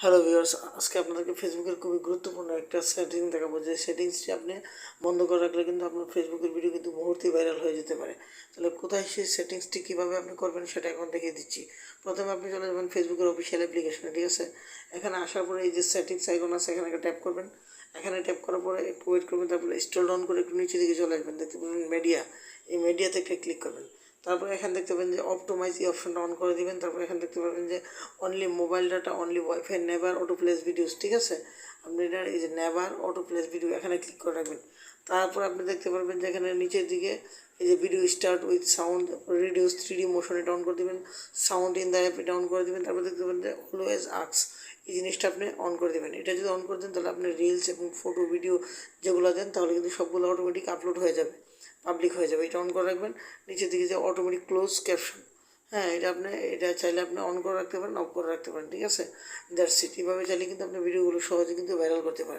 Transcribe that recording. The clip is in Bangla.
হ্যালো ভিউয়ার্স আজকে আপনাদেরকে ফেসবুকের খুবই গুরুত্বপূর্ণ একটা সেটিং দেখাবো। যে সেটিংসটি আপনি বন্ধ করে রাখলে কিন্তু আপনার ফেসবুকের ভিডিও কিন্তু মুহূর্তেই ভাইরাল হয়ে যেতে পারে। তাহলে কোথায় সেই সেটিংসটি কীভাবে আপনি করবেন সেটা এখন দেখিয়ে দিচ্ছি। প্রথমে আপনি চলে যাবেন ফেসবুকের অফিসিয়াল অ্যাপ্লিকেশনে ঠিক আছে? এখানে আসার পরে এই যে সেটিংস আইকন আছে, এখানে ট্যাপ করবেন। এখানে ট্যাপ করার পরে একটু ওয়েট করবেন, তারপরে স্টল ডাউন করে একটু নিচে দিকে চলে আসবেন। দেখতে পাবেন মিডিয়া এই মিডিয়াতে একটা ক্লিক করবেন। তারপরে এখানে দেখতে পাবেন যে অপটোমাইজ এই অপশনটা অন করে দিবেন। তারপরে এখানে দেখতে পাবেন যে only mobile data only wifi never autoplay videos ঠিক আছে? আপনি এটা এই যে নেভার অটো প্লেস ভিডিও এখানে ক্লিক করে রাখবেন। তারপর আপনি দেখতে পারবেন যে এখানে নিচের দিকে এই যে video start with sound reduce three D motion এটা অন করে দেবেন। সাউন্ড ইন দ্য অ্যাপ এটা অন করে দেবেন। তারপর দেখতে পাবেন যে অলওয়েজ আক্স এই জিনিসটা আপনি অন করে দেবেন। এটা যদি অন করে দেন, তাহলে আপনি রিলস এবং ফটো ভিডিও যেগুলো দেন, তাহলে কিন্তু সবগুলো অটোমেটিক আপলোড হয়ে যাবে পাবলিক হয়ে যাবে। এটা অন করে রাখবেন, নিচের দিকে যে অটোমেটিক ক্লোজ ক্যাপশন হ্যাঁ এটা আপনি, এটা চাইলে আপনি অন করে রাখতে পারেন অফ করে রাখতে পারেন, ঠিক আছে? দ্যাটস ইট এভাবে চাইলে কিন্তু আপনি ভিডিওগুলো সহজে কিন্তু ভাইরাল করতে পারেন।